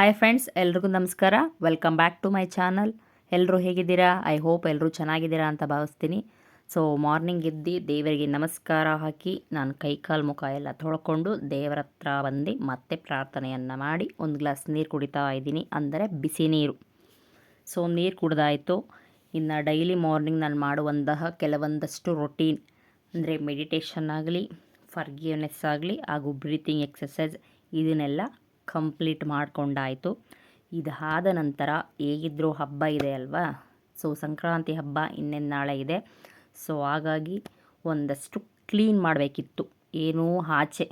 Hi friends ಎಲ್ರಿಗೂ ನಮಸ್ಕಾರ. Welcome back to my channel ಎಲ್ಲರೂ ಹೇಗಿದ್ದೀರಾ? ಐ ಹೋಪ್ ಎಲ್ಲರೂ ಚೆನ್ನಾಗಿದ್ದೀರಾ ಅಂತ ಭಾವಿಸ್ತೀನಿ. ಸೊ ಮಾರ್ನಿಂಗ್ ಎದ್ದು ದೇವರಿಗೆ ನಮಸ್ಕಾರ ಹಾಕಿ ನಾನು ಕೈ ಕಾಲು ಮುಖ ಎಲ್ಲ ತೊಳ್ಕೊಂಡು ದೇವರ ಹತ್ರ ಬಂದು ಮತ್ತೆ ಪ್ರಾರ್ಥನೆಯನ್ನು ಮಾಡಿ ಒಂದು ಗ್ಲಾಸ್ ನೀರು ಕುಡಿತಾ ಇದ್ದೀನಿ. ಅಂದರೆ ಬಿಸಿ ನೀರು. ಸೊ ನೀರು ಕುಡ್ದಾಯಿತು. ಇನ್ನು ಡೈಲಿ ಮಾರ್ನಿಂಗ್ ನಾನು ಮಾಡುವಂತಹ ಕೆಲವೊಂದಷ್ಟು ರೊಟೀನ್ ಅಂದರೆ ಮೆಡಿಟೇಷನ್ ಆಗಲಿ ಫರ್ಗಿವ್ನೆಸ್ ಆಗಲಿ, ಹಾಗೂ ಬ್ರೀತಿಂಗ್ ಎಕ್ಸಸೈಸ್ ಇದನ್ನೆಲ್ಲ ಕಂಪ್ಲೀಟ್ ಮಾಡಿಕೊಂಡಾಯಿತು. ಇದಾದ ನಂತರ ಹೇಗಿದ್ದರೂ ಹಬ್ಬ ಇದೆ ಅಲ್ವಾ? ಸೊ ಸಂಕ್ರಾಂತಿ ಹಬ್ಬ ಇನ್ನೇನು ನಾಳೆ ಇದೆ. ಸೊ ಹಾಗಾಗಿ ಒಂದಷ್ಟು ಕ್ಲೀನ್ ಮಾಡಬೇಕಿತ್ತು. ಏನೂ ಆಚೆ,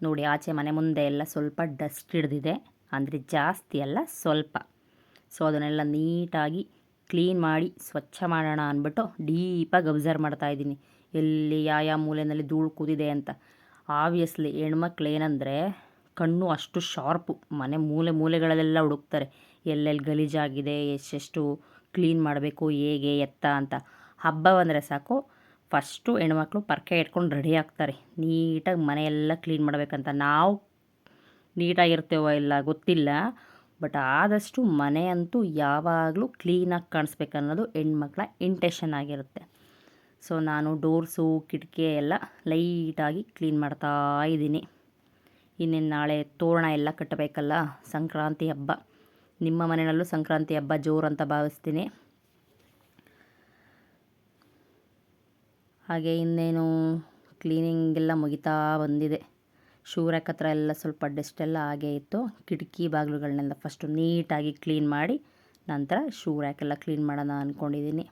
ನೋಡಿ ಆಚೆ ಮನೆ ಮುಂದೆ ಎಲ್ಲ ಸ್ವಲ್ಪ ಡಸ್ಟ್ ಹಿಡ್ದಿದೆ. ಅಂದರೆ ಜಾಸ್ತಿ ಅಲ್ಲ, ಸ್ವಲ್ಪ. ಸೊ ಅದನ್ನೆಲ್ಲ ನೀಟಾಗಿ ಕ್ಲೀನ್ ಮಾಡಿ ಸ್ವಚ್ಛ ಮಾಡೋಣ ಅಂದ್ಬಿಟ್ಟು ಡೀಪಾಗಿ ಅಬ್ಸರ್ವ್ ಮಾಡ್ತಾಯಿದ್ದೀನಿ ಎಲ್ಲಿ ಯಾವ ಯಾವ ಮೂಲೆಯಲ್ಲಿ ಧೂಳು ಕೂದಿದೆ ಅಂತ. ಆಬ್ವಿಯಸ್ಲಿ ಹೆಣ್ಮಕ್ಳು ಏನಂದರೆ ಕಣ್ಣು ಅಷ್ಟು ಶಾರ್ಪು, ಮನೆ ಮೂಲೆ ಮೂಲೆಗಳಲ್ಲೆಲ್ಲ ಹುಡುಕ್ತಾರೆ. ಎಲ್ಲೆಲ್ಲಿ ಗಲೀಜಾಗಿದೆ, ಎಷ್ಟೆಷ್ಟು ಕ್ಲೀನ್ ಮಾಡಬೇಕು, ಹೇಗೆ ಎತ್ತ ಅಂತ. ಹಬ್ಬ ಬಂದರೆ ಸಾಕು, ಫಸ್ಟು ಹೆಣ್ಮಕ್ಳು ಪರ್ಕೆ ಇಟ್ಕೊಂಡು ರೆಡಿ ಆಗ್ತಾರೆ. ನೀಟಾಗಿ ಮನೆಯೆಲ್ಲ ಕ್ಲೀನ್ ಮಾಡಬೇಕಂತ. ನಾವು ನೀಟಾಗಿರ್ತೇವೋ ಇಲ್ಲ ಗೊತ್ತಿಲ್ಲ, ಬಟ್ ಆದಷ್ಟು ಮನೆ ಅಂತೂ ಯಾವಾಗಲೂ ಕ್ಲೀನಾಗಿ ಕಾಣಿಸ್ಬೇಕನ್ನೋದು ಹೆಣ್ಮಕ್ಳ ಇಂಟೆನ್ಷನ್ ಆಗಿರುತ್ತೆ. ಸೊ ನಾನು ಡೋರ್ಸು, ಕಿಟಕಿ ಎಲ್ಲ ಲೈಟಾಗಿ ಕ್ಲೀನ್ ಮಾಡ್ತಾ ಇದ್ದೀನಿ. ಇನ್ನೇನು ನಾಳೆ ತೋರಣ ಎಲ್ಲ ಕಟ್ಟಬೇಕಲ್ಲ? ಸಂಕ್ರಾಂತಿ ಹಬ್ಬ. ನಿಮ್ಮ ಮನೆಯಲ್ಲೂ ಸಂಕ್ರಾಂತಿ ಹಬ್ಬ ಜೋರು ಅಂತ ಭಾವಿಸ್ತೀನಿ. ಹಾಗೆ ಇನ್ನೇನು ಕ್ಲೀನಿಂಗ್ ಎಲ್ಲ ಮುಗಿತಾ ಬಂದಿದೆ. ಶೂರಕ್ ಹತ್ರ ಎಲ್ಲ ಸ್ವಲ್ಪ ಡಸ್ಟೆಲ್ಲ ಹಾಗೆ ಇತ್ತು. ಕಿಟಕಿ ಬಾಗಿಲುಗಳನ್ನೆಲ್ಲ ಫಸ್ಟು ನೀಟಾಗಿ ಕ್ಲೀನ್ ಮಾಡಿ, ನಂತರ ಶೂ ರ್ಯಾಕೆಲ್ಲ ಕ್ಲೀನ್ ಮಾಡೋಣ ಅಂದ್ಕೊಂಡಿದ್ದೀನಿ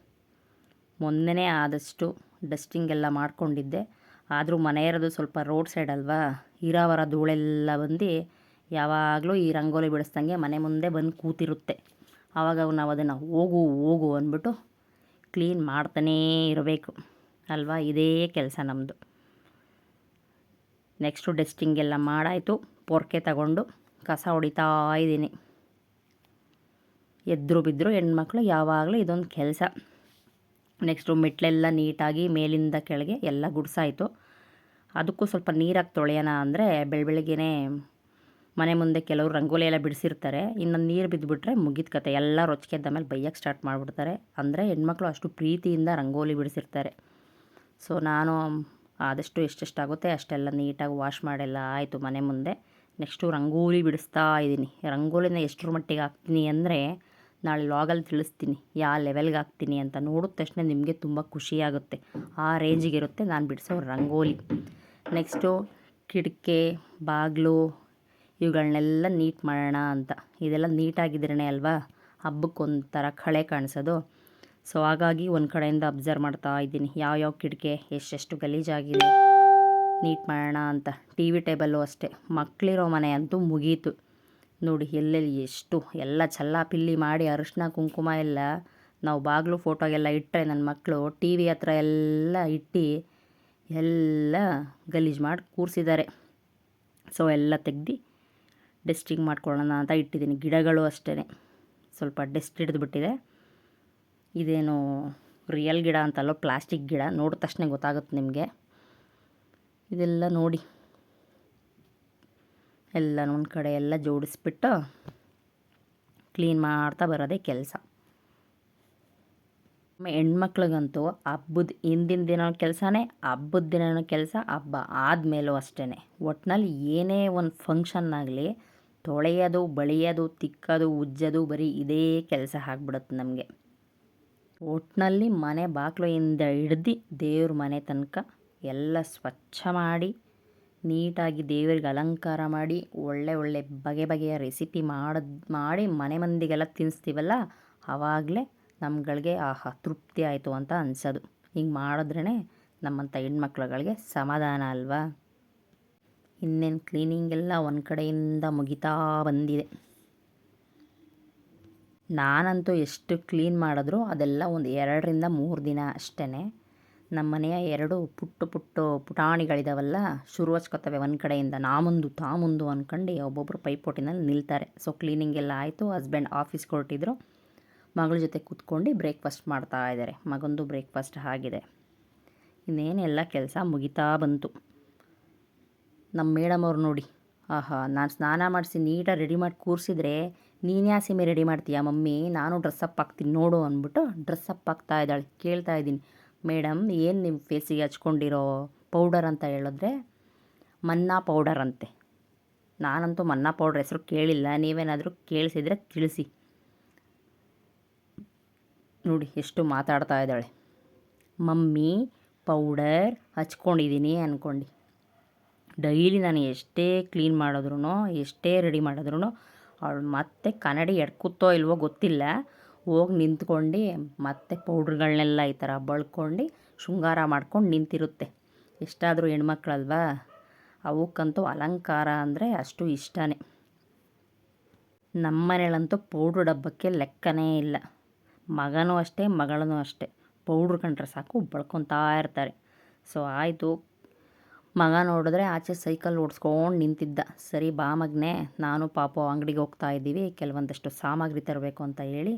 ಮೊನ್ನೆ ಆದಷ್ಟು ಡಸ್ಟಿಂಗ್ ಎಲ್ಲ ಮಾಡ್ಕೊಂಡಿದ್ದೆ. ಆದರೂ ಮನೆ ಇರೋದು ಸ್ವಲ್ಪ ರೋಡ್ ಸೈಡ್ ಅಲ್ವಾ? ಇರಾವರ ಧೂಳೆಲ್ಲ ಬಂದು ಯಾವಾಗಲೂ ಈ ರಂಗೋಲಿ ಬಿಡಿಸ್ದಂಗೆ ಮನೆ ಮುಂದೆ ಬಂದು ಕೂತಿರುತ್ತೆ. ಆವಾಗ ನಾವು ಅದನ್ನು ಹೋಗು ಹೋಗು ಅಂದ್ಬಿಟ್ಟು ಕ್ಲೀನ್ ಮಾಡ್ತಾನೇ ಇರಬೇಕು. ಅಲ್ವಾ? ಇದೇ ಕೆಲಸ ನಮ್ಮದು ನೆಕ್ಸ್ಟು ಡಸ್ಟಿಂಗ್ ಎಲ್ಲ ಮಾಡಾಯಿತು. ಪೊರ್ಕೆ ತಗೊಂಡು ಕಸ ಹೊಡಿತಾ ಇದ್ದೀನಿ. ಎದ್ರು ಬಿದ್ದರು ಹೆಣ್ಮಕ್ಳು ಯಾವಾಗಲೂ ಇದೊಂದು ಕೆಲಸ. ನೆಕ್ಸ್ಟು ಮೆಟ್ಲೆಲ್ಲ ನೀಟಾಗಿ ಮೇಲಿಂದ ಕೆಳಗೆ ಎಲ್ಲ ಗುಡ್ಸಾಯಿತು. ಅದಕ್ಕೂ ಸ್ವಲ್ಪ ನೀರಾಗಿ ತೊಳೆಯೋಣ ಅಂದರೆ ಬೆಳಬೆಳಗ್ಗೆನೇ ಮನೆ ಮುಂದೆ ಕೆಲವರು ರಂಗೋಲಿ ಎಲ್ಲ ಬಿಡಿಸಿರ್ತಾರೆ. ಇನ್ನು ನೀರು ಬಿದ್ದುಬಿಟ್ರೆ ಮುಗಿದ ಕತೆ. ಎಲ್ಲ ರೊಚ್ಕೆದ್ದ ಮೇಲೆ ಬೈಯಕ್ಕೆ ಸ್ಟಾರ್ಟ್ ಮಾಡಿಬಿಡ್ತಾರೆ. ಅಂದರೆ ಹೆಣ್ಮಕ್ಳು ಅಷ್ಟು ಪ್ರೀತಿಯಿಂದ ರಂಗೋಲಿ ಬಿಡಿಸಿರ್ತಾರೆ. ಸೊ ನಾನು ಆದಷ್ಟು ಎಷ್ಟೆಷ್ಟಾಗುತ್ತೆ ಅಷ್ಟೆಲ್ಲ ನೀಟಾಗಿ ವಾಶ್ ಮಾಡೆಲ್ಲ. ಆಯಿತು ಮನೆ ಮುಂದೆ. ನೆಕ್ಸ್ಟು ರಂಗೋಲಿ ಬಿಡಿಸ್ತಾ ಇದ್ದೀನಿ. ರಂಗೋಲಿನ ಎಷ್ಟರ ಮಟ್ಟಿಗೆ ಹಾಕ್ತೀನಿ ಅಂದರೆ ನಾಳೆ ಲಾಗಲ್ಲಿ ತಿಳಿಸ್ತೀನಿ. ಯಾವ ಲೆವೆಲ್ಗೆ ಹಾಕ್ತೀನಿ ಅಂತ ನೋಡಿದ ತಕ್ಷಣ ನಿಮಗೆ ತುಂಬ ಖುಷಿಯಾಗುತ್ತೆ ಆ ರೇಂಜಿಗೆ ಇರುತ್ತೆ. ನಾನು ಬಿಡಿಸೋ ರಂಗೋಲಿ. ನೆಕ್ಸ್ಟು ಕಿಟಕಿ, ಬಾಗಿಲು ಇವುಗಳನ್ನೆಲ್ಲ ನೀಟ್ ಮಾಡೋಣ ಅಂತ. ಇದೆಲ್ಲ ನೀಟಾಗಿದ್ರೇ ಅಲ್ವಾ? ಹಬ್ಬಕ್ಕೊಂಥರ ಕಳೆ ಕಾಣಿಸೋದು. ಸೊ ಹಾಗಾಗಿ ಒಂದು ಕಡೆಯಿಂದ ಅಬ್ಸರ್ವ್ ಮಾಡ್ತಾ ಇದ್ದೀನಿ. ಯಾವ್ಯಾವ ಕಿಟಕಿ, ಎಷ್ಟೆಷ್ಟು ಗಲೀಜಾಗಿದೆ, ನೀಟ್ ಮಾಡೋಣ ಅಂತ. ಟಿ ವಿ ಟೇಬಲ್ಲು ಅಷ್ಟೇ. ಮಕ್ಕಳಿರೋ ಮನೆ ಅಂತೂ ಮುಗೀತು. ನೋಡಿ, ಎಲ್ಲೆಲ್ಲಿ ಎಷ್ಟು ಎಲ್ಲ ಪಿಲ್ಲಿ ಮಾಡಿ ಅರಿಶಿನ, ಕುಂಕುಮ ಎಲ್ಲ ನಾವು ಬಾಗಿಲು ಫೋಟೋಗೆಲ್ಲ ಇಟ್ಟರೆ ನನ್ನ ಮಕ್ಕಳು ಟಿ ವಿ ಹತ್ರ ಎಲ್ಲ ಇಟ್ಟು ಎಲ್ಲ ಗಲೀಜು ಮಾಡಿ ಕೂರಿಸಿದ್ದಾರೆ. ಸೊ ಎಲ್ಲ ತೆಗ್ದು ಡಸ್ಟಿಂಗ್ ಮಾಡ್ಕೊಳ್ಳೋಣ ಅಂತ ಇಟ್ಟಿದ್ದೀನಿ. ಗಿಡಗಳು ಅಷ್ಟೇ ಸ್ವಲ್ಪ ಡಸ್ಟ್ ಹಿಡಿದ್ಬಿಟ್ಟಿದೆ. ಇದೇನು ರಿಯಲ್ ಗಿಡ ಅಂತಲ್ಲೋ ಪ್ಲಾಸ್ಟಿಕ್ ಗಿಡ ನೋಡಿದ ತಕ್ಷಣ ಗೊತ್ತಾಗುತ್ತೆ ನಿಮಗೆ. ಇದೆಲ್ಲ ನೋಡಿ. ಎಲ್ಲ ಒಂದು ಕಡೆ ಎಲ್ಲ ಜೋಡಿಸ್ಬಿಟ್ಟು ಕ್ಲೀನ್ ಮಾಡ್ತಾ ಬರೋದೇ ಕೆಲಸ. ಹೆಣ್ಮಕ್ಳಿಗಂತೂ ಹಬ್ಬದ ಹಿಂದಿನ ದಿನ ಕೆಲಸನೇ ಹಬ್ಬದ ದಿನ ಕೆಲಸ ಹಬ್ಬ ಆದಮೇಲೂ ಅಷ್ಟೇ ಒಟ್ಟಿನಲ್ಲಿ ಏನೇ ಒಂದು ಫಂಕ್ಷನ್ ಆಗಲಿ ತೊಳೆಯೋದು, ಬಳಿಯೋದು, ತಿಕ್ಕೋದು, ಉಜ್ಜೋದು ಬರೀ ಇದೇ ಕೆಲಸ ಆಗ್ಬಿಡುತ್ತೆ ನಮಗೆ. ಒಟ್ಟಿನಲ್ಲಿ ಮನೆ ಬಾಗಿಲಿಂದ ಹಿಡ್ದು ದೇವ್ರ ಮನೆ ತನಕ ಎಲ್ಲ ಸ್ವಚ್ಛ ಮಾಡಿ, ನೀಟಾಗಿ ದೇವರಿಗೆ ಅಲಂಕಾರ ಮಾಡಿ, ಒಳ್ಳೆ ಒಳ್ಳೆ ಬಗೆ ಬಗೆಯ ರೆಸಿಪಿ ಮಾಡಿ ಮನೆ ಮಂದಿಗೆಲ್ಲ ತಿನ್ನಿಸ್ತೀವಲ್ಲ ಆವಾಗಲೇ ನಮ್ಗಳಿಗೆ, ಆಹಾ, ತೃಪ್ತಿ ಆಯಿತು ಅಂತ ಅನ್ಸೋದು. ಹಿಂಗೆ ಮಾಡಿದ್ರೇ ನಮ್ಮಂಥ ಹೆಣ್ಮಕ್ಳುಗಳಿಗೆ ಸಮಾಧಾನ ಅಲ್ವಾ? ಇನ್ನೇನು ಕ್ಲೀನಿಂಗ್ ಎಲ್ಲ ಒಂದು ಕಡೆಯಿಂದ ಮುಗಿತಾ ಬಂದಿದೆ. ನಾನಂತೂ ಎಷ್ಟು ಕ್ಲೀನ್ ಮಾಡಿದ್ರು ಅದೆಲ್ಲ ಒಂದು ಎರಡರಿಂದ ಮೂರು ದಿನ ಅಷ್ಟೇ ನಮ್ಮ ಮನೆಯ ಎರಡು ಪುಟ್ಟು ಪುಟ್ಟು ಪುಟಾಣಿಗಳಿದಾವಲ್ಲ ಶುರು ಹಚ್ಕೊತವೆ ಒಂದು ಕಡೆಯಿಂದ ನಾ ಮುಂದು ತಾ ಮುಂದು ಅಂದ್ಕೊಂಡು ಒಬ್ಬೊಬ್ಬರು ಪೈಪೋಟಿನಲ್ಲಿ ನಿಲ್ತಾರೆ. ಸೊ ಕ್ಲೀನಿಂಗ್ ಎಲ್ಲ ಆಯಿತು ಹಸ್ಬೆಂಡ್ ಆಫೀಸ್ಗೆ ಹೊರಟಿದ್ರು ಮಗಳ ಜೊತೆ ಕೂತ್ಕೊಂಡು ಬ್ರೇಕ್ಫಾಸ್ಟ್ ಮಾಡ್ತಾ ಇದ್ದಾರೆ. ಮಗಂದು ಬ್ರೇಕ್ಫಾಸ್ಟ್ ಆಗಿದೆ. ಇನ್ನೇನೆಲ್ಲ ಕೆಲಸ ಮುಗಿತಾ ಬಂತು. ನಮ್ಮ ಮೇಡಮ್ ಅವ್ರು ನೋಡಿ. ಆಹಾ, ನಾನು ಸ್ನಾನ ಮಾಡಿಸಿ ನೀಟಾಗಿ ರೆಡಿ ಮಾಡಿ ಕೂರಿಸಿದ್ರೆ ಸಿಮೆ ಸೀಮೆ ರೆಡಿ ಮಾಡ್ತೀಯಾ ಮಮ್ಮಿ? ನಾನು ಡ್ರೆಸ್ಸಪ್ ಹಾಕ್ತೀನಿ ನೋಡು ಅಂದ್ಬಿಟ್ಟು ಡ್ರೆಸ್ಸಪ್ ಹಾಕ್ತಾ ಇದ್ದಾಳೆ. ಕೇಳ್ತಾ ಇದ್ದೀನಿ. ಮೇಡಮ್, ಏನು ನಿಮ್ಮ ಫೇಸಿಗೆ ಹಚ್ಕೊಂಡಿರೋ ಪೌಡರ್ ಅಂತ ಹೇಳಿದ್ರೆ ಮನ್ನಾ ಪೌಡರ್ ಅಂತೆ. ನಾನಂತೂ ಮನ್ನಾ ಪೌಡ್ರ್ ಹೆಸರು ಕೇಳಿಲ್ಲ. ನೀವೇನಾದರೂ ಕೇಳಿಸಿದ್ರೆ ತಿಳಿಸಿ. ನೋಡಿ, ಎಷ್ಟು ಮಾತಾಡ್ತಾ ಇದ್ದಾಳೆ. ಮಮ್ಮಿ, ಪೌಡರ್ ಹಚ್ಕೊಂಡಿದ್ದೀನಿ ಅಂದ್ಕೊಂಡು ಡೈಲಿ ನಾನು ಎಷ್ಟೇ ಕ್ಲೀನ್ ಮಾಡಿದ್ರು ಎಷ್ಟೇ ರೆಡಿ ಮಾಡಿದ್ರು ಅವಳು ಮತ್ತೆ ಕನ್ನಡಿ ಎಡ್ಕುತ್ತೋ ಇಲ್ವೋ ಗೊತ್ತಿಲ್ಲ. ಹೋಗಿ ನಿಂತ್ಕೊಂಡು, ಮತ್ತೆ ಪೌಡ್ರ್ಗಳನ್ನೆಲ್ಲ ಈ ಥರ ಬಳ್ಕೊಂಡು ಶೃಂಗಾರ ಮಾಡ್ಕೊಂಡು ನಿಂತಿರುತ್ತೆ. ಎಷ್ಟಾದರೂ ಹೆಣ್ಮಕ್ಳಲ್ವಾ? ಅವಕ್ಕಂತೂ ಅಲಂಕಾರ ಅಂದರೆ ಅಷ್ಟು ಇಷ್ಟನೇ. ನಮ್ಮನೇಲಂತೂ ಪೌಡ್ರ್ ಡಬ್ಬಕ್ಕೆ ಲೆಕ್ಕನೇ ಇಲ್ಲ. ಮಗನೂ ಅಷ್ಟೇ ಮಗಳೂ ಅಷ್ಟೇ. ಪೌಡ್ರ್ ಕಂಡ್ರೆ ಸಾಕು ಬಳ್ಕೊತಾ ಇರ್ತಾರೆ. ಸೊ, ಆಯಿತು. ಮಗ ನೋಡಿದ್ರೆ ಆಚೆ ಸೈಕಲ್ ಓಡಿಸ್ಕೊಂಡು ನಿಂತಿದ್ದ. ಸರಿ, ಬಾ ಮಗನೇ, ನಾನು ಪಾಪ ಅಂಗಡಿಗೆ ಹೋಗ್ತಾ ಇದ್ದೀವಿ, ಕೆಲವೊಂದಷ್ಟು ಸಾಮಗ್ರಿ ತರಬೇಕು ಅಂತ ಹೇಳಿ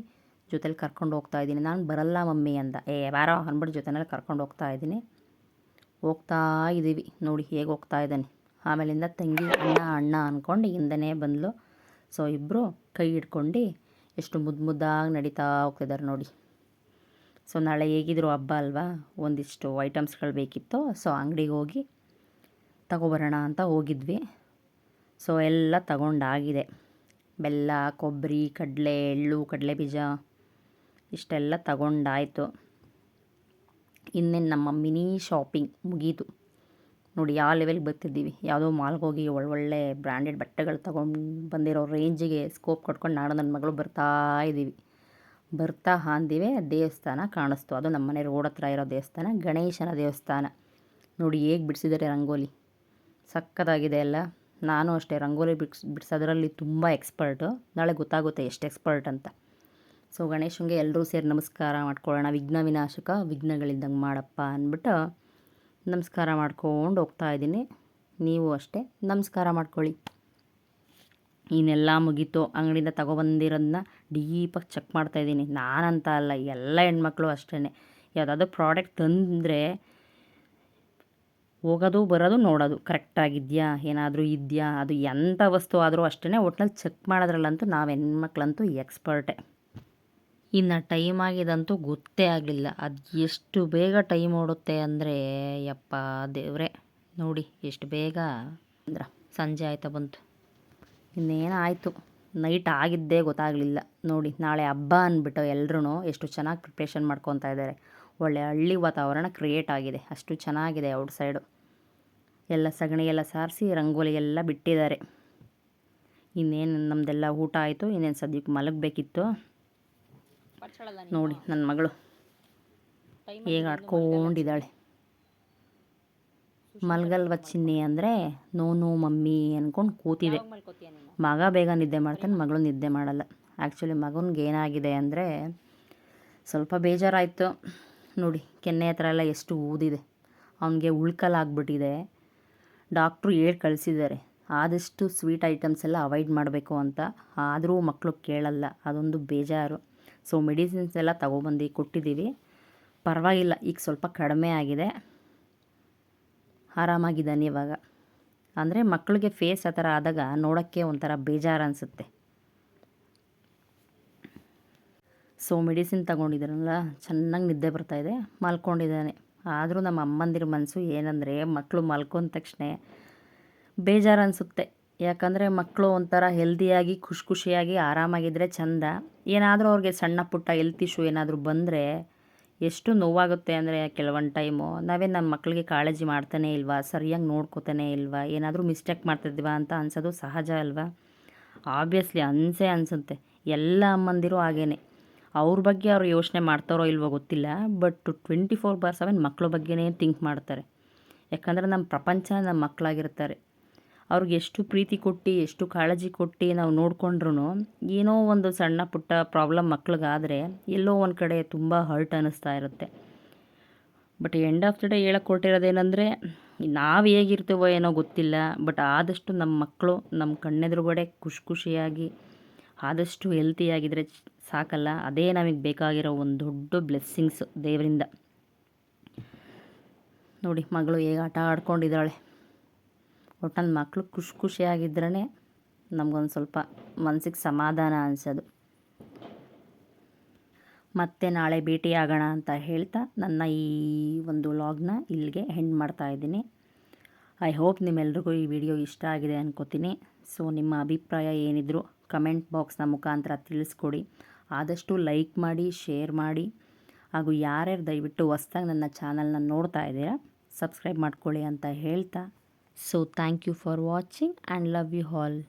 ಜೊತೆಲಿ ಕರ್ಕೊಂಡು ಹೋಗ್ತಾ ಇದ್ದೀನಿ. ನಾನು ಬರಲ್ಲ ಮಮ್ಮಿ ಅಂದ ಏ, ಬಾರೋ, ಅಂದ್ಬಿಟ್ಟು ಜೊತೆನಲ್ಲಿ ಕರ್ಕೊಂಡು ಹೋಗ್ತಾ ಇದ್ದೀನಿ. ಹೋಗ್ತಾ ಇದ್ದೀವಿ. ನೋಡಿ, ಹೇಗೆ ಹೋಗ್ತಾ ಇದ್ದಾನೆ. ಆಮೇಲಿಂದ ತಂಗಿ, ಅಣ್ಣ ಅಣ್ಣ ಅಂದ್ಕೊಂಡು ಹಿಂದನೇ ಬಂದಳು ಸೊ ಇಬ್ಬರು ಕೈ ಹಿಡ್ಕೊಂಡು ಎಷ್ಟು ಮುದ್ದು ಮುದ್ದಾಗಿ ನಡೀತಾ ಹೋಗ್ತಿದ್ದಾರೆ ನೋಡಿ. ಸೊ ನಾಳೆ ಹೇಗಿದ್ರು ಹಬ್ಬ ಅಲ್ವಾ? ಒಂದಿಷ್ಟು ಐಟಮ್ಸ್ಗಳು ಬೇಕಿತ್ತು. ಸೊ ಅಂಗಡಿಗೆ ಹೋಗಿ ತಗೊಬರೋಣ ಅಂತ ಹೋಗಿದ್ವಿ. ಸೊ ಎಲ್ಲ ತಗೊಂಡಾಗಿದೆ. ಬೆಲ್ಲ, ಕೊಬ್ಬರಿ, ಕಡಲೆ, ಎಳ್ಳು, ಕಡಲೆ ಬೀಜ, ಇಷ್ಟೆಲ್ಲ ತಗೊಂಡಾಯಿತು. ಇನ್ನೇನು ನಮ್ಮ ಮಿನಿ ಶಾಪಿಂಗ್ ಮುಗೀತು. ನೋಡಿ ಯಾವ ಲೆವೆಲ್ಗೆ ಬರ್ತಿದ್ದೀವಿ. ಯಾವುದೋ ಮಾಲ್ಗೆ ಹೋಗಿ ಒಳ್ಳೊಳ್ಳೆ ಬ್ರ್ಯಾಂಡೆಡ್ ಬಟ್ಟೆಗಳು ತೊಗೊಂಡು ಬಂದಿರೋ ರೇಂಜಿಗೆ ಸ್ಕೋಪ್ ಕೊಟ್ಕೊಂಡು ನಾನು ನನ್ನ ಮಗಳು ಬರ್ತಾ ಇದ್ದೀವಿ. ಬರ್ತಾ ಹಾಂದಿವೆ ದೇವಸ್ಥಾನ ಕಾಣಿಸ್ತು. ಅದು ನಮ್ಮ ಮನೆ ರೋಡ್ ಹತ್ರ ಇರೋ ದೇವಸ್ಥಾನ, ಗಣೇಶನ ದೇವಸ್ಥಾನ. ನೋಡಿ ಹೇಗೆ ಬಿಡಿಸಿದ್ದಾರೆ ರಂಗೋಲಿ. ಸಕ್ಕತ್ತಾಗಿದೆ ಎಲ್ಲ. ನಾನು ಅಷ್ಟೇ ರಂಗೋಲಿ ಬಿಡ್ಸ್, ಬಿಡಿಸೋದ್ರಲ್ಲಿ ತುಂಬ ಎಕ್ಸ್ಪರ್ಟು ನಾಳೆ ಗೊತ್ತಾಗುತ್ತೆ ಎಷ್ಟು ಎಕ್ಸ್ಪರ್ಟ್ ಅಂತ. ಸೊ ಗಣೇಶನಿಗೆ ಎಲ್ಲರೂ ಸೇರಿ ನಮಸ್ಕಾರ ಮಾಡ್ಕೊಳ್ಳೋಣ. ವಿಘ್ನ ವಿನಾಶಕ, ವಿಘ್ನಗಳಿದ್ದಂಗೆ ಮಾಡಪ್ಪ ಅಂದ್ಬಿಟ್ಟು ನಮಸ್ಕಾರ ಮಾಡ್ಕೊಂಡು ಹೋಗ್ತಾ ಇದ್ದೀನಿ. ನೀವು ಅಷ್ಟೇ ನಮಸ್ಕಾರ ಮಾಡ್ಕೊಳ್ಳಿ. ಇನ್ನೆಲ್ಲ ಮುಗೀತು. ಅಂಗಡಿಯಿಂದ ತಗೊಬಂದಿರೋದನ್ನ ಡೀಪಾಗಿ ಚೆಕ್ ಮಾಡ್ತಾಯಿದ್ದೀನಿ ನಾನಂತ ಅಲ್ಲ, ಎಲ್ಲ ಹೆಣ್ಮಕ್ಳು ಅಷ್ಟೇ ಯಾವುದಾದ್ರು ಪ್ರಾಡಕ್ಟ್ ತಂದರೆ ಹೋಗೋದು, ಬರೋದು, ನೋಡೋದು. ಕರೆಕ್ಟಾಗಿದೆಯಾ ಏನಾದರೂ ಇದೆಯಾ? ಅದು ಎಂಥ ವಸ್ತು ಆದರೂ ಅಷ್ಟೇ ಒಟ್ನಲ್ಲಿ ಚೆಕ್ ಮಾಡೋದ್ರಲ್ಲಂತೂ ನಾವು ಹೆಣ್ಮಕ್ಳಂತೂ ಎಕ್ಸ್ಪರ್ಟೇ ಇನ್ನು ಟೈಮ್ ಆಗಿದಂತೂ ಗೊತ್ತೇ ಆಗಲಿಲ್ಲ. ಅದು ಎಷ್ಟು ಬೇಗ ಟೈಮ್ ಓಡುತ್ತೆ ಅಂದರೆ, ಯಪ್ಪ ದೇವ್ರೆ. ನೋಡಿ, ಎಷ್ಟು ಬೇಗ. ಅಂದ್ರೆ ಸಂಜೆ ಆಯ್ತಾ ಬಂತು. ಇನ್ನೇನು ಆಯಿತು? ನೈಟ್ ಆಗಿದ್ದೇ ಗೊತ್ತಾಗಲಿಲ್ಲ. ನೋಡಿ, ನಾಳೆ ಹಬ್ಬ ಅಂದ್ಬಿಟ್ಟು ಎಲ್ಲರೂ ಎಷ್ಟು ಚೆನ್ನಾಗಿ ಪ್ರಿಪ್ರೇಷನ್ ಮಾಡ್ಕೊತಾ ಇದ್ದಾರೆ ಒಳ್ಳೆ ಹಳ್ಳಿ ವಾತಾವರಣ ಕ್ರಿಯೇಟ್ ಆಗಿದೆ. ಅಷ್ಟು ಚೆನ್ನಾಗಿದೆ ಔಟ್ ಸೈಡು ಎಲ್ಲ ಸಗಣಿ ಎಲ್ಲ ಸಾರಿಸಿ ರಂಗೋಲಿ ಎಲ್ಲ ಬಿಟ್ಟಿದ್ದಾರೆ. ಇನ್ನೇನು ನಮ್ಮದೆಲ್ಲ ಊಟ ಆಯಿತು, ಇನ್ನೇನು ಸದ್ಯಕ್ಕೆ ಮಲಗಬೇಕಿತ್ತು? ನೋಡಿ ನನ್ನ ಮಗಳು ಹೇಗೆ ಆಡ್ಕೊಂಡಿದ್ದಾಳೆ. ಮಲ್ಗಲ್ವ ಚಿನ್ನಿ ಅಂದರೆ ನೋ ನೋ ಮಮ್ಮಿ ಅಂದ್ಕೊಂಡು ಕೂತಿದೆ. ಮಗ ಬೇಗ ನಿದ್ದೆ ಮಾಡ್ತಾನೆ ಮಗಳು ನಿದ್ದೆ ಮಾಡಲ್ಲ. ಆ್ಯಕ್ಚುಲಿ ಮಗನಿಗೆ ಏನಾಗಿದೆ ಅಂದರೆ ಸ್ವಲ್ಪ ಬೇಜಾರಾಯಿತು. ನೋಡಿ ಕೆನ್ನೆ ಹತ್ರ ಎಲ್ಲ ಎಷ್ಟು ಊದಿದೆ. ಅವನಿಗೆ ಉಳ್ಕಲಾಗ್ಬಿಟ್ಟಿದೆ ಡಾಕ್ಟ್ರು ಹೇಳಿ ಕಳಿಸಿದ್ದಾರೆ. ಆದಷ್ಟು ಸ್ವೀಟ್ ಐಟಮ್ಸ್ ಎಲ್ಲ ಅವಾಯ್ಡ್ ಮಾಡಬೇಕು ಅಂತ. ಆದರೂ ಮಕ್ಕಳು ಕೇಳಲ್ಲ. ಅದೊಂದು ಬೇಜಾರು. ಸೊ ಮೆಡಿಸಿನ್ಸ್ ಎಲ್ಲ ತಗೊಬಂದು ಕೊಟ್ಟಿದ್ದೀವಿ. ಪರವಾಗಿಲ್ಲ, ಈಗ ಸ್ವಲ್ಪ ಕಡಿಮೆ ಆಗಿದೆ. ಆರಾಮಾಗಿದ್ದಾನೆ ಇವಾಗ. ಅಂದರೆ ಮಕ್ಕಳಿಗೆ ಫೇಸ್ ಆ ಥರ ಆದಾಗ ನೋಡೋಕ್ಕೆ ಒಂಥರ ಬೇಜಾರು ಅನಿಸುತ್ತೆ. ಸೊ ಮೆಡಿಸಿನ್ ತಗೊಂಡಿದ್ದಾರಲ್ಲ ಚೆನ್ನಾಗಿ ನಿದ್ದೆ ಬರ್ತಾಯಿದೆ ಮಲ್ಕೊಂಡಿದ್ದಾನೆ. ಆದರೂ ನಮ್ಮ ಅಮ್ಮಂದಿರ ಮನಸ್ಸು ಏನಂದರೆ ಮಕ್ಕಳು ಮಲ್ಕೊಂಡ ತಕ್ಷಣ ಬೇಜಾರು ಅನಿಸುತ್ತೆ. ಯಾಕಂದರೆ ಮಕ್ಕಳು ಒಂಥರ ಹೆಲ್ದಿಯಾಗಿ ಖುಷಿ ಖುಷಿಯಾಗಿ ಆರಾಮಾಗಿದ್ದರೆ ಚಂದ. ಏನಾದರೂ ಅವ್ರಿಗೆ ಸಣ್ಣ ಪುಟ್ಟ ಹೆಲ್ತ್ ಇಶ್ಯೂ ಏನಾದರೂ ಬಂದರೆ ಎಷ್ಟು ನೋವಾಗುತ್ತೆ ಅಂದರೆ ಕೆಲವೊಂದು ಟೈಮು ನಾವೇ ನಮ್ಮ ಮಕ್ಕಳಿಗೆ ಕಾಳಜಿ ಮಾಡ್ತಾನೆ ಇಲ್ವಾ? ಸರಿಯಾಗಿ ನೋಡ್ಕೋತಾನೆ ಇಲ್ವಾ? ಏನಾದರೂ ಮಿಸ್ಟೇಕ್ ಮಾಡ್ತಿದ್ವಾ ಅಂತ ಅನ್ಸೋದು ಸಹಜ ಅಲ್ವಾ? ಆಬ್ವಿಯಸ್ಲಿ ಅನ್ಸೇ ಅನಿಸುತ್ತೆ. ಎಲ್ಲ ಅಮ್ಮಂದಿರು ಹಾಗೇ ಅವ್ರ ಬಗ್ಗೆ ಅವ್ರು ಯೋಚನೆ ಮಾಡ್ತಾರೋ ಇಲ್ವೋ ಗೊತ್ತಿಲ್ಲ but twenty four bar seven ಮಕ್ಕಳ ಬಗ್ಗೆನೇ ಥಿಂಕ್ ಮಾಡ್ತಾರೆ. ಯಾಕಂದರೆ ನಮ್ಮ ಪ್ರಪಂಚ ನಮ್ಮ ಮಕ್ಕಳಾಗಿರ್ತಾರೆ ಅವ್ರಿಗೆ ಎಷ್ಟು ಪ್ರೀತಿ ಕೊಟ್ಟು, ಎಷ್ಟು ಕಾಳಜಿ ಕೊಟ್ಟು ನಾವು ನೋಡಿಕೊಂಡ್ರು ಏನೋ ಒಂದು ಸಣ್ಣ ಪುಟ್ಟ ಪ್ರಾಬ್ಲಮ್ ಮಕ್ಳಿಗಾದರೆ ಎಲ್ಲೋ ಒಂದು ಕಡೆ ತುಂಬ ಹರ್ಟ್ ಅನ್ನಿಸ್ತಾ ಇರುತ್ತೆ. But end of the day ಹೇಳಕ್ಕೆ ಕೊಟ್ಟಿರೋದೇನೆಂದರೆ ನಾವು ಹೇಗಿರ್ತೀವೋ ಏನೋ ಗೊತ್ತಿಲ್ಲ, ಬಟ್ ಆದಷ್ಟು ನಮ್ಮ ಮಕ್ಕಳು ನಮ್ಮ ಕಣ್ಣೆದುರುಗಡೆ ಖುಷಿ ಖುಷಿಯಾಗಿ, ಆದಷ್ಟು ಹೆಲ್ತಿಯಾಗಿದ್ದರೆ ಸಾಕಲ್ಲ, ಅದೇ ನಮಗೆ ಬೇಕಾಗಿರೋ ಒಂದು ದೊಡ್ಡ ಬ್ಲೆಸ್ಸಿಂಗ್ಸ್ ದೇವರಿಂದ. ನೋಡಿ ಮಗಳು ಹೇಗೆ ಆಟ ಆಡ್ಕೊಂಡಿದ್ದಾಳೆ. ಒಟ್ಟಲ್ಲಿ ಮಕ್ಕಳು ಖುಷಿ ಖುಷಿಯಾಗಿದ್ರೇ ನಮಗೊಂದು ಸ್ವಲ್ಪ ಮನಸ್ಸಿಗೆ ಸಮಾಧಾನ ಅನಿಸೋದು. ಮತ್ತೆ ನಾಳೆ ಭೇಟಿಯಾಗೋಣ ಅಂತ ಹೇಳ್ತಾ ನನ್ನ ಈ ಒಂದು ವ್ಲಾಗ್ನ ಇಲ್ಲಿಗೆ ಹೆಂಡ್ ಮಾಡ್ತಾ ಇದ್ದೀನಿ. ಐ ಹೋಪ್ ನಿಮ್ಮೆಲ್ರಿಗೂ ಈ ವಿಡಿಯೋ ಇಷ್ಟ ಆಗಿದೆ ಅನ್ಕೋತೀನಿ. ಸೊ ನಿಮ್ಮ ಅಭಿಪ್ರಾಯ ಏನಿದ್ರು ಕಮೆಂಟ್ ಬಾಕ್ಸ್ನ ಮುಖಾಂತರ ತಿಳಿಸ್ಕೊಡಿ. ಆದಷ್ಟು ಲೈಕ್ ಮಾಡಿ ಶೇರ್ ಮಾಡಿ. ಹಾಗೂ ಯಾರ್ಯಾರು ದಯವಿಟ್ಟು ಹೊಸ್ದಾಗಿ ನನ್ನ ಚಾನಲ್ನ ನೋಡ್ತಾ ಇದ್ದೀರಾ ಸಬ್ಸ್ಕ್ರೈಬ್ ಮಾಡ್ಕೊಳ್ಳಿ ಅಂತ ಹೇಳ್ತಾ So thank you for watching and love you all.